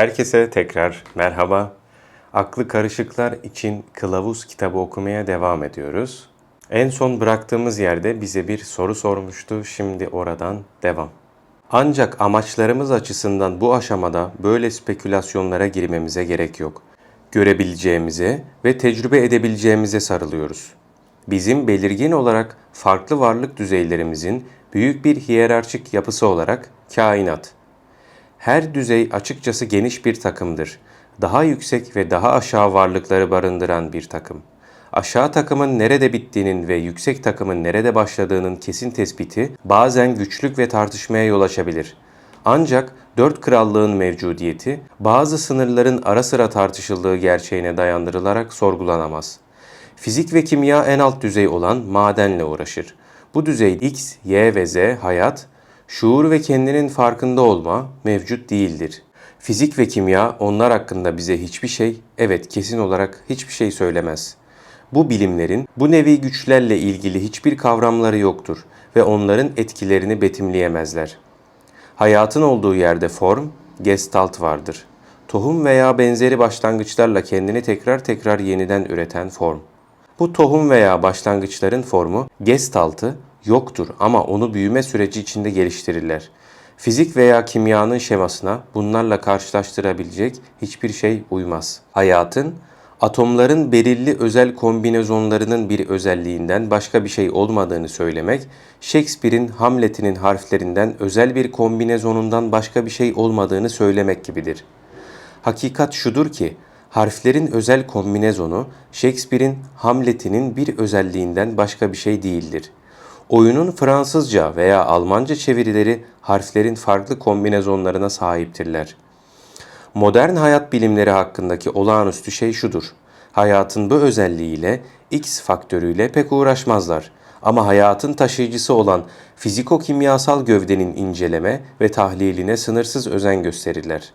Herkese tekrar merhaba. Aklı karışıklar için kılavuz kitabı okumaya devam ediyoruz. En son bıraktığımız yerde bize bir soru sormuştu. Şimdi oradan devam. Ancak amaçlarımız açısından bu aşamada böyle spekülasyonlara girmemize gerek yok. Görebileceğimize ve tecrübe edebileceğimize sarılıyoruz. Bizim belirgin olarak farklı varlık düzeylerimizin büyük bir hiyerarşik yapısı olarak kainat. Her düzey açıkçası geniş bir takımdır. Daha yüksek ve daha aşağı varlıkları barındıran bir takım. Aşağı takımın nerede bittiğinin ve yüksek takımın nerede başladığının kesin tespiti bazen güçlük ve tartışmaya yol açabilir. Ancak dört krallığın mevcudiyeti bazı sınırların ara sıra tartışıldığı gerçeğine dayandırılarak sorgulanamaz. Fizik ve kimya en alt düzey olan madenle uğraşır. Bu düzey X, Y ve Z hayat, şuur ve kendinin farkında olma mevcut değildir. Fizik ve kimya onlar hakkında bize hiçbir şey, evet kesin olarak hiçbir şey söylemez. Bu bilimlerin bu nevi güçlerle ilgili hiçbir kavramları yoktur ve onların etkilerini betimleyemezler. Hayatın olduğu yerde form, gestalt vardır. Tohum veya benzeri başlangıçlarla kendini tekrar tekrar yeniden üreten form. Bu tohum veya başlangıçların formu gestaltı yoktur ama onu büyüme süreci içinde geliştirirler. Fizik veya kimyanın şemasına bunlarla karşılaştırabilecek hiçbir şey uymaz. Hayatın atomların belirli özel kombinasyonlarının bir özelliğinden başka bir şey olmadığını söylemek, Shakespeare'in Hamlet'inin harflerinden özel bir kombinasyonundan başka bir şey olmadığını söylemek gibidir. Hakikat şudur ki, harflerin özel kombinasyonu Shakespeare'in Hamlet'inin bir özelliğinden başka bir şey değildir. Oyunun Fransızca veya Almanca çevirileri harflerin farklı kombinasyonlarına sahiptirler. Modern hayat bilimleri hakkındaki olağanüstü şey şudur. Hayatın bu özelliğiyle X faktörüyle pek uğraşmazlar. Ama hayatın taşıyıcısı olan fiziko-kimyasal gövdenin inceleme ve tahliline sınırsız özen gösterirler.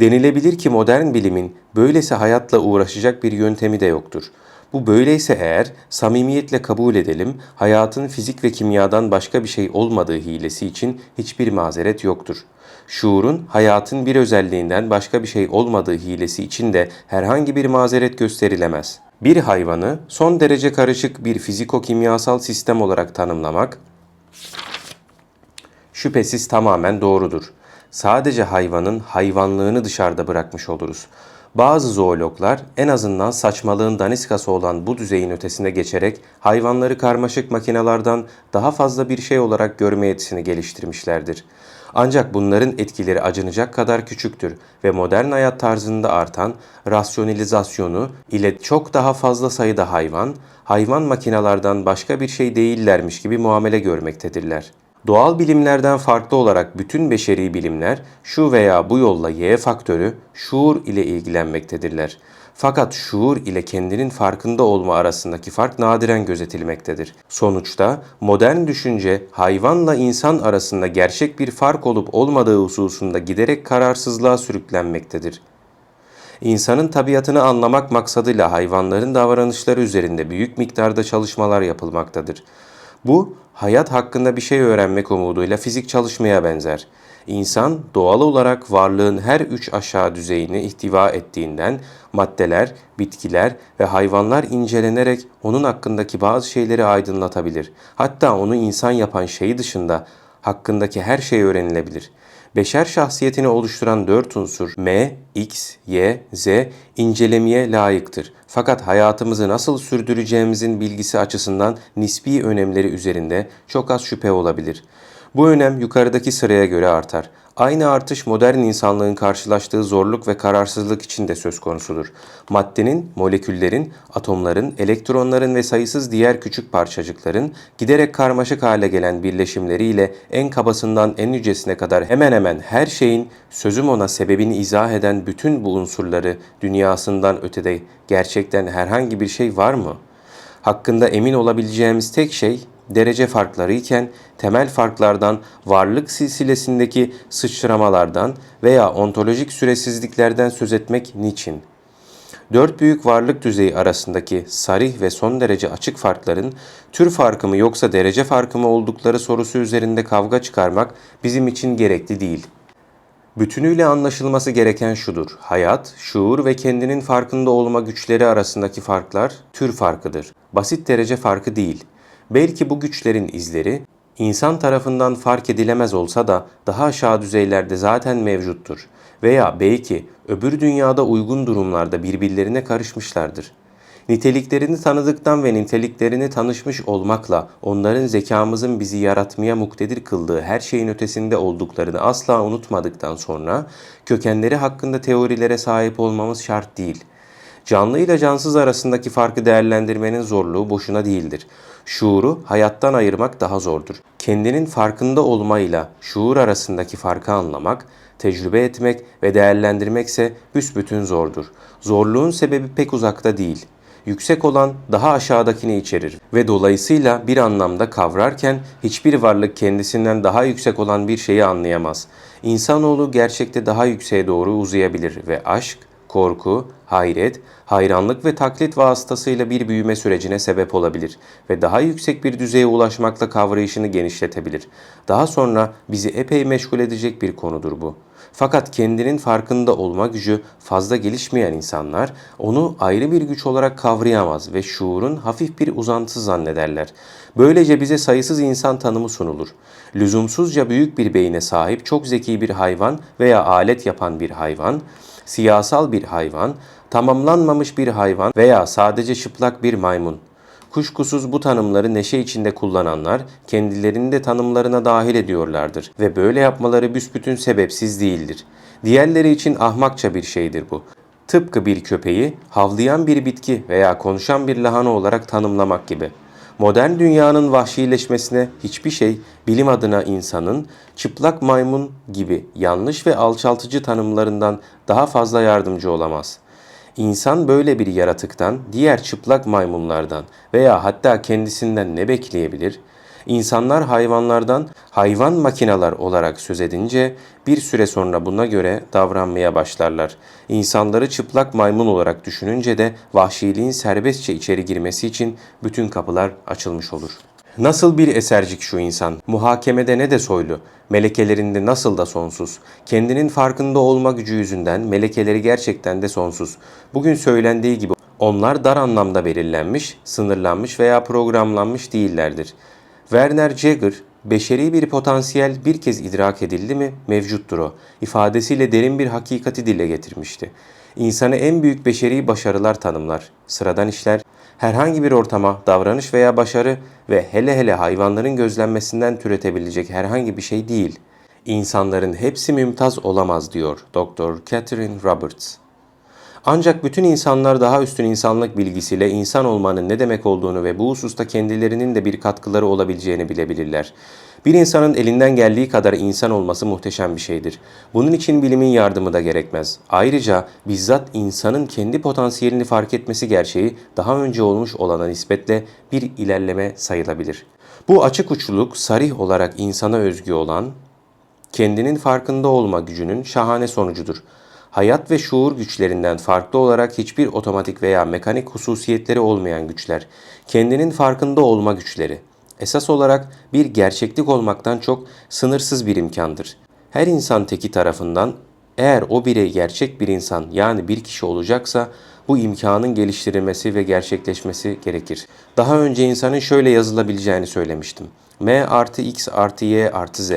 Denilebilir ki modern bilimin böylesi hayatla uğraşacak bir yöntemi de yoktur. Bu böyleyse eğer samimiyetle kabul edelim, hayatın fizik ve kimyadan başka bir şey olmadığı hilesi için hiçbir mazeret yoktur. Şuurun hayatın bir özelliğinden başka bir şey olmadığı hilesi için de herhangi bir mazeret gösterilemez. Bir hayvanı son derece karışık bir fiziko-kimyasal sistem olarak tanımlamak şüphesiz tamamen doğrudur. Sadece hayvanın hayvanlığını dışarıda bırakmış oluruz. Bazı zoologlar en azından saçmalığın daniskası olan bu düzeyin ötesine geçerek hayvanları karmaşık makinelerden daha fazla bir şey olarak görme yetisini geliştirmişlerdir. Ancak bunların etkileri acınacak kadar küçüktür ve modern hayat tarzında artan rasyonalizasyonu ile çok daha fazla sayıda hayvan, hayvan makinelerden başka bir şey değillermiş gibi muamele görmektedirler. Doğal bilimlerden farklı olarak bütün beşeri bilimler şu veya bu yolla Y faktörü şuur ile ilgilenmektedirler. Fakat şuur ile kendinin farkında olma arasındaki fark nadiren gözetilmektedir. Sonuçta modern düşünce hayvanla insan arasında gerçek bir fark olup olmadığı hususunda giderek kararsızlığa sürüklenmektedir. İnsanın tabiatını anlamak maksadıyla hayvanların davranışları üzerinde büyük miktarda çalışmalar yapılmaktadır. Bu, hayat hakkında bir şey öğrenmek umuduyla fizik çalışmaya benzer. İnsan doğal olarak varlığın her üç aşağı düzeyini ihtiva ettiğinden maddeler, bitkiler ve hayvanlar incelenerek onun hakkındaki bazı şeyleri aydınlatabilir. Hatta onu insan yapan şey dışında hakkındaki her şey öğrenilebilir. Beşer şahsiyetini oluşturan dört unsur M, X, Y, Z incelemeye layıktır. Fakat hayatımızı nasıl sürdüreceğimizin bilgisi açısından nispi önemleri üzerinde çok az şüphe olabilir. Bu önem yukarıdaki sıraya göre artar. Aynı artış modern insanlığın karşılaştığı zorluk ve kararsızlık için de söz konusudur. Maddenin, moleküllerin, atomların, elektronların ve sayısız diğer küçük parçacıkların giderek karmaşık hale gelen birleşimleriyle en kabasından en yücesine kadar hemen hemen her şeyin sözüm ona sebebini izah eden bütün bu unsurları dünyasından ötede gerçekten herhangi bir şey var mı? Hakkında emin olabileceğimiz tek şey derece farkları iken temel farklardan, varlık silsilesindeki sıçramalardan veya ontolojik süresizliklerden söz etmek niçin? Dört büyük varlık düzeyi arasındaki sarih ve son derece açık farkların tür farkı mı yoksa derece farkı mı oldukları sorusu üzerinde kavga çıkarmak bizim için gerekli değil. Bütünüyle anlaşılması gereken şudur. Hayat, şuur ve kendinin farkında olma güçleri arasındaki farklar tür farkıdır. Basit derece farkı değil. Belki bu güçlerin izleri insan tarafından fark edilemez olsa da daha aşağı düzeylerde zaten mevcuttur. Veya belki öbür dünyada uygun durumlarda birbirlerine karışmışlardır. Niteliklerini tanıdıktan ve niteliklerini tanışmış olmakla onların zekamızın bizi yaratmaya muktedir kıldığı her şeyin ötesinde olduklarını asla unutmadıktan sonra kökenleri hakkında teorilere sahip olmamız şart değil. Canlı ile cansız arasındaki farkı değerlendirmenin zorluğu boşuna değildir. Şuuru hayattan ayırmak daha zordur. Kendinin farkında olmayla şuur arasındaki farkı anlamak, tecrübe etmek ve değerlendirmekse büsbütün zordur. Zorluğun sebebi pek uzakta değil. Yüksek olan daha aşağıdakini içerir ve dolayısıyla bir anlamda kavrarken hiçbir varlık kendisinden daha yüksek olan bir şeyi anlayamaz. İnsanoğlu gerçekte daha yükseğe doğru uzayabilir ve aşk, korku, hayret, hayranlık ve taklit vasıtasıyla bir büyüme sürecine sebep olabilir ve daha yüksek bir düzeye ulaşmakla kavrayışını genişletebilir. Daha sonra bizi epey meşgul edecek bir konudur bu. Fakat kendinin farkında olma gücü fazla gelişmeyen insanlar onu ayrı bir güç olarak kavrayamaz ve şuurun hafif bir uzantısı zannederler. Böylece bize sayısız insan tanımı sunulur. Lüzumsuzca büyük bir beyne sahip çok zeki bir hayvan veya alet yapan bir hayvan, siyasal bir hayvan, tamamlanmamış bir hayvan veya sadece çıplak bir maymun. Kuşkusuz bu tanımları neşe içinde kullananlar kendilerini de tanımlarına dahil ediyorlardır ve böyle yapmaları büsbütün sebepsiz değildir. Diğerleri için ahmakça bir şeydir bu. Tıpkı bir köpeği havlayan bir bitki veya konuşan bir lahana olarak tanımlamak gibi. Modern dünyanın vahşileşmesine hiçbir şey bilim adına insanın çıplak maymun gibi yanlış ve alçaltıcı tanımlarından daha fazla yardımcı olamaz. İnsan böyle bir yaratıktan, diğer çıplak maymunlardan veya hatta kendisinden ne bekleyebilir? İnsanlar hayvanlardan hayvan makineler olarak söz edince bir süre sonra buna göre davranmaya başlarlar. İnsanları çıplak maymun olarak düşününce de vahşiliğin serbestçe içeri girmesi için bütün kapılar açılmış olur. Nasıl bir esercik şu insan, muhakemede ne de soylu, melekelerinde nasıl da sonsuz. Kendinin farkında olma gücü yüzünden melekeleri gerçekten de sonsuz. Bugün söylendiği gibi onlar dar anlamda belirlenmiş, sınırlanmış veya programlanmış değillerdir. Werner Jaeger, beşeri bir potansiyel bir kez idrak edildi mi mevcuttur o, ifadesiyle derin bir hakikati dile getirmişti. İnsanı en büyük beşeri başarılar tanımlar, sıradan işler, herhangi bir ortama, davranış veya başarı ve hele hele hayvanların gözlenmesinden türetebilecek herhangi bir şey değil. İnsanların hepsi mümtaz olamaz diyor Dr. Catherine Roberts. Ancak bütün insanlar daha üstün insanlık bilgisiyle insan olmanın ne demek olduğunu ve bu hususta kendilerinin de bir katkıları olabileceğini bilebilirler. Bir insanın elinden geldiği kadar insan olması muhteşem bir şeydir. Bunun için bilimin yardımı da gerekmez. Ayrıca bizzat insanın kendi potansiyelini fark etmesi gerçeği daha önce olmuş olana nispetle bir ilerleme sayılabilir. Bu açık uçluluk sarih olarak insana özgü olan, kendinin farkında olma gücünün şahane sonucudur hayat ve şuur güçlerinden farklı olarak hiçbir otomatik veya mekanik hususiyetleri olmayan güçler, kendinin farkında olma güçleri. Esas olarak bir gerçeklik olmaktan çok sınırsız bir imkandır. Her insan teki tarafından eğer o birey gerçek bir insan yani bir kişi olacaksa bu imkanın geliştirilmesi ve gerçekleşmesi gerekir. Daha önce insanın şöyle yazılabileceğini söylemiştim. M artı X artı Y artı Z.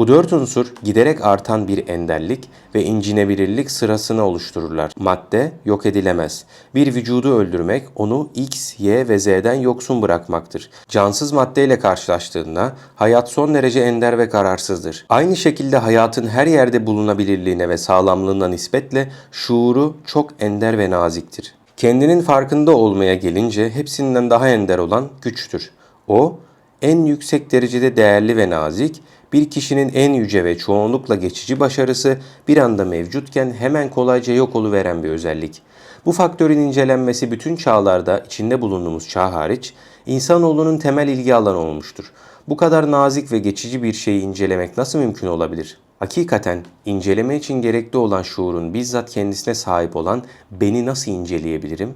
Bu dört unsur giderek artan bir endellik ve incinebilirlik sırasını oluştururlar. Madde yok edilemez. Bir vücudu öldürmek onu X, Y ve Z'den yoksun bırakmaktır. Cansız maddeyle karşılaştığında hayat son derece ender ve kararsızdır. Aynı şekilde hayatın her yerde bulunabilirliğine ve sağlamlığına nispetle şuuru çok ender ve naziktir. Kendinin farkında olmaya gelince hepsinden daha ender olan güçtür. O, en yüksek derecede değerli ve nazik, bir kişinin en yüce ve çoğunlukla geçici başarısı bir anda mevcutken hemen kolayca yok oluveren bir özellik. Bu faktörün incelenmesi bütün çağlarda içinde bulunduğumuz çağ hariç insanoğlunun temel ilgi alanı olmuştur. Bu kadar nazik ve geçici bir şeyi incelemek nasıl mümkün olabilir? Hakikaten inceleme için gerekli olan şuurun bizzat kendisine sahip olan beni nasıl inceleyebilirim?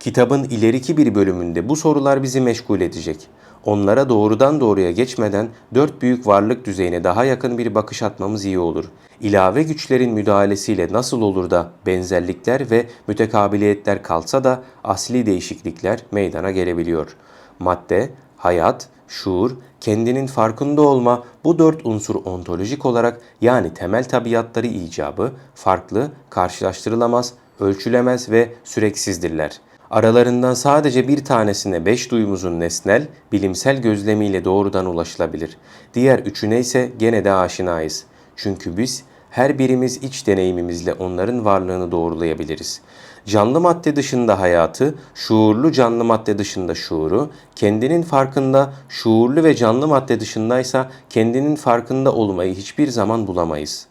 Kitabın ileriki bir bölümünde bu sorular bizi meşgul edecek. Onlara doğrudan doğruya geçmeden dört büyük varlık düzeyine daha yakın bir bakış atmamız iyi olur. İlave güçlerin müdahalesiyle nasıl olur da benzerlikler ve mütekabiliyetler kalsa da asli değişiklikler meydana gelebiliyor. Madde, hayat, şuur, kendinin farkında olma bu dört unsur ontolojik olarak yani temel tabiatları icabı farklı, karşılaştırılamaz, ölçülemez ve süreksizdirler. Aralarından sadece bir tanesine beş duyumuzun nesnel, bilimsel gözlemiyle doğrudan ulaşılabilir. Diğer üçüne ise gene de aşinayız. Çünkü biz her birimiz iç deneyimimizle onların varlığını doğrulayabiliriz. Canlı madde dışında hayatı, şuurlu canlı madde dışında şuuru, kendinin farkında şuurlu ve canlı madde dışındaysa kendinin farkında olmayı hiçbir zaman bulamayız.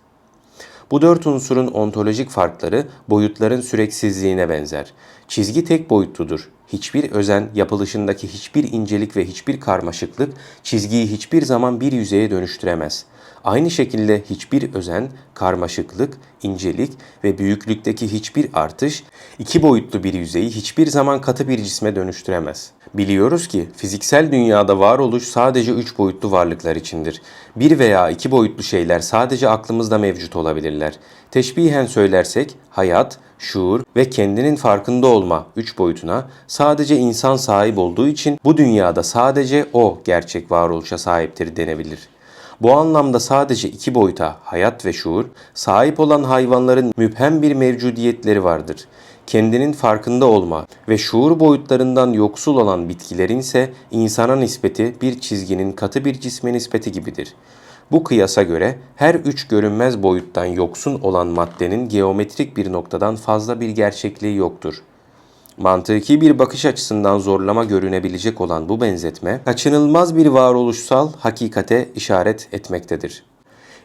Bu dört unsurun ontolojik farkları boyutların süreksizliğine benzer. Çizgi tek boyutludur. Hiçbir özen, yapılışındaki hiçbir incelik ve hiçbir karmaşıklık çizgiyi hiçbir zaman bir yüzeye dönüştüremez. Aynı şekilde hiçbir özen, karmaşıklık, incelik ve büyüklükteki hiçbir artış iki boyutlu bir yüzeyi hiçbir zaman katı bir cisme dönüştüremez. Biliyoruz ki fiziksel dünyada varoluş sadece üç boyutlu varlıklar içindir. Bir veya iki boyutlu şeyler sadece aklımızda mevcut olabilirler. Teşbihen söylersek hayat, şuur ve kendinin farkında olma üç boyutuna sadece insan sahip olduğu için bu dünyada sadece o gerçek varoluşa sahiptir denebilir. Bu anlamda sadece iki boyuta hayat ve şuur sahip olan hayvanların müphem bir mevcudiyetleri vardır. Kendinin farkında olma ve şuur boyutlarından yoksul olan bitkilerin ise insana nispeti bir çizginin katı bir cisme nispeti gibidir. Bu kıyasa göre her üç görünmez boyuttan yoksun olan maddenin geometrik bir noktadan fazla bir gerçekliği yoktur. Mantıki bir bakış açısından zorlama görünebilecek olan bu benzetme, kaçınılmaz bir varoluşsal hakikate işaret etmektedir.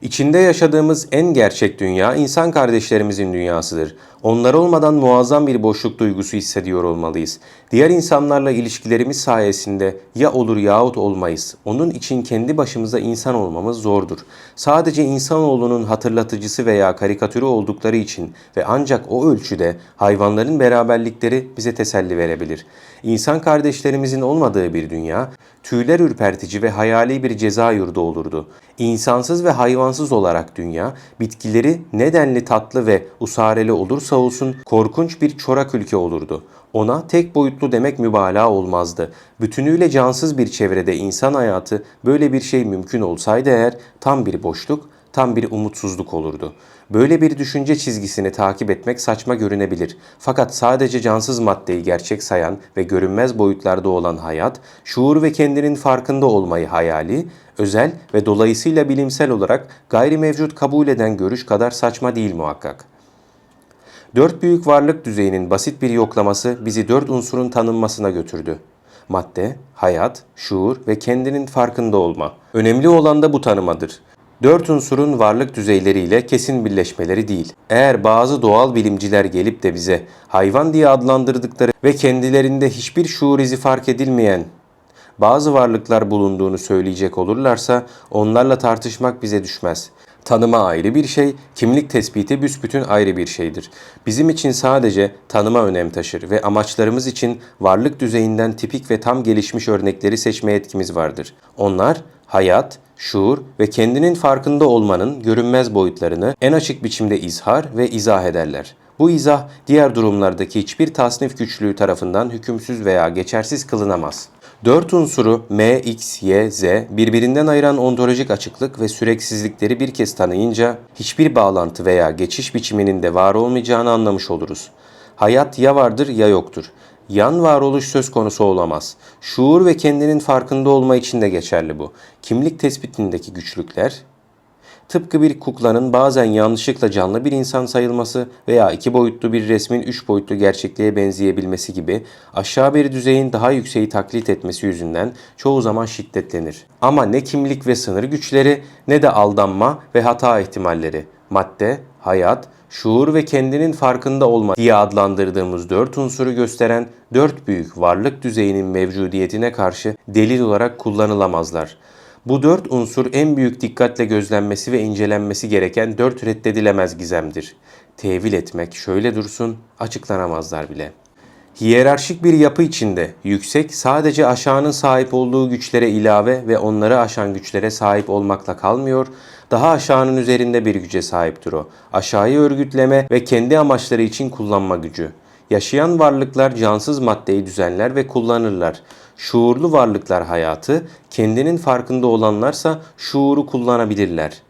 İçinde yaşadığımız en gerçek dünya insan kardeşlerimizin dünyasıdır. Onlar olmadan muazzam bir boşluk duygusu hissediyor olmalıyız. Diğer insanlarla ilişkilerimiz sayesinde ya olur yahut olmayız. Onun için kendi başımıza insan olmamız zordur. Sadece insanoğlunun hatırlatıcısı veya karikatürü oldukları için ve ancak o ölçüde hayvanların beraberlikleri bize teselli verebilir. İnsan kardeşlerimizin olmadığı bir dünya, tüyler ürpertici ve hayali bir ceza yurdu olurdu. İnsansız ve hayvansız olarak dünya, bitkileri nedenli tatlı ve usareli olursa olsun korkunç bir çorak ülke olurdu. Ona tek boyutlu demek mübalağa olmazdı. Bütünüyle cansız bir çevrede insan hayatı böyle bir şey mümkün olsaydı eğer tam bir boşluk, tam bir umutsuzluk olurdu. Böyle bir düşünce çizgisini takip etmek saçma görünebilir. Fakat sadece cansız maddeyi gerçek sayan ve görünmez boyutlarda olan hayat, şuur ve kendinin farkında olmayı hayali, özel ve dolayısıyla bilimsel olarak gayri mevcut kabul eden görüş kadar saçma değil muhakkak. Dört büyük varlık düzeyinin basit bir yoklaması bizi dört unsurun tanınmasına götürdü. Madde, hayat, şuur ve kendinin farkında olma. Önemli olan da bu tanımadır. Dört unsurun varlık düzeyleriyle kesin birleşmeleri değil. Eğer bazı doğal bilimciler gelip de bize hayvan diye adlandırdıkları ve kendilerinde hiçbir şuur izi fark edilmeyen bazı varlıklar bulunduğunu söyleyecek olurlarsa onlarla tartışmak bize düşmez. Tanıma ayrı bir şey, kimlik tespiti büsbütün ayrı bir şeydir. Bizim için sadece tanıma önem taşır ve amaçlarımız için varlık düzeyinden tipik ve tam gelişmiş örnekleri seçme yetkimiz vardır. Onlar hayat, şuur ve kendinin farkında olmanın görünmez boyutlarını en açık biçimde izhar ve izah ederler. Bu izah diğer durumlardaki hiçbir tasnif güçlüğü tarafından hükümsüz veya geçersiz kılınamaz. Dört unsuru M, X, Y, Z birbirinden ayıran ontolojik açıklık ve süreksizlikleri bir kez tanıyınca hiçbir bağlantı veya geçiş biçiminin de var olmayacağını anlamış oluruz. Hayat ya vardır ya yoktur. Yan varoluş söz konusu olamaz. Şuur ve kendinin farkında olma için de geçerli bu. Kimlik tespitindeki güçlükler, tıpkı bir kuklanın bazen yanlışlıkla canlı bir insan sayılması veya iki boyutlu bir resmin üç boyutlu gerçekliğe benzeyebilmesi gibi aşağı bir düzeyin daha yükseği taklit etmesi yüzünden çoğu zaman şiddetlenir. Ama ne kimlik ve sınır güçleri ne de aldanma ve hata ihtimalleri, madde, hayat, şuur ve kendinin farkında olma diye adlandırdığımız dört unsuru gösteren dört büyük varlık düzeyinin mevcudiyetine karşı delil olarak kullanılamazlar. Bu dört unsur en büyük dikkatle gözlenmesi ve incelenmesi gereken dört reddedilemez gizemdir. Tevil etmek şöyle dursun, açıklanamazlar bile. Hiyerarşik bir yapı içinde yüksek sadece aşağının sahip olduğu güçlere ilave ve onları aşan güçlere sahip olmakla kalmıyor, daha aşağının üzerinde bir güce sahiptir o. Aşağıyı örgütleme ve kendi amaçları için kullanma gücü. Yaşayan varlıklar cansız maddeyi düzenler ve kullanırlar. Şuurlu varlıklar hayatı, kendinin farkında olanlarsa şuuru kullanabilirler.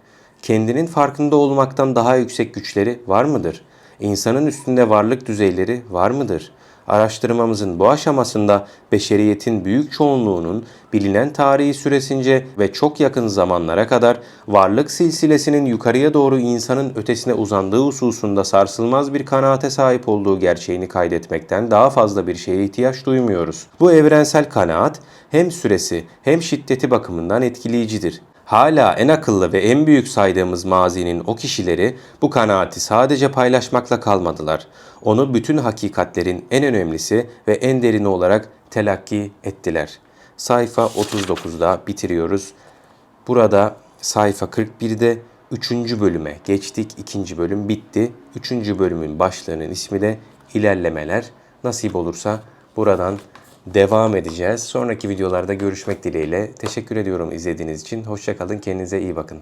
Kendinin farkında olmaktan daha yüksek güçleri var mıdır? İnsanın üstünde varlık düzeyleri var mıdır? Araştırmamızın bu aşamasında beşeriyetin büyük çoğunluğunun bilinen tarihi süresince ve çok yakın zamanlara kadar varlık silsilesinin yukarıya doğru insanın ötesine uzandığı hususunda sarsılmaz bir kanaate sahip olduğu gerçeğini kaydetmekten daha fazla bir şeye ihtiyaç duymuyoruz. Bu evrensel kanaat hem süresi hem şiddeti bakımından etkileyicidir. Hala en akıllı ve en büyük saydığımız mazinin o kişileri bu kanaati sadece paylaşmakla kalmadılar. Onu bütün hakikatlerin en önemlisi ve en derini olarak telakki ettiler. Sayfa 39'da bitiriyoruz. Burada sayfa 41'de 3. bölüme geçtik. 2. bölüm bitti. 3. bölümün başlığının ismi de ilerlemeler. Nasip olursa buradan devam edeceğiz. Sonraki videolarda görüşmek dileğiyle. Teşekkür ediyorum izlediğiniz için. Hoşçakalın. Kendinize iyi bakın.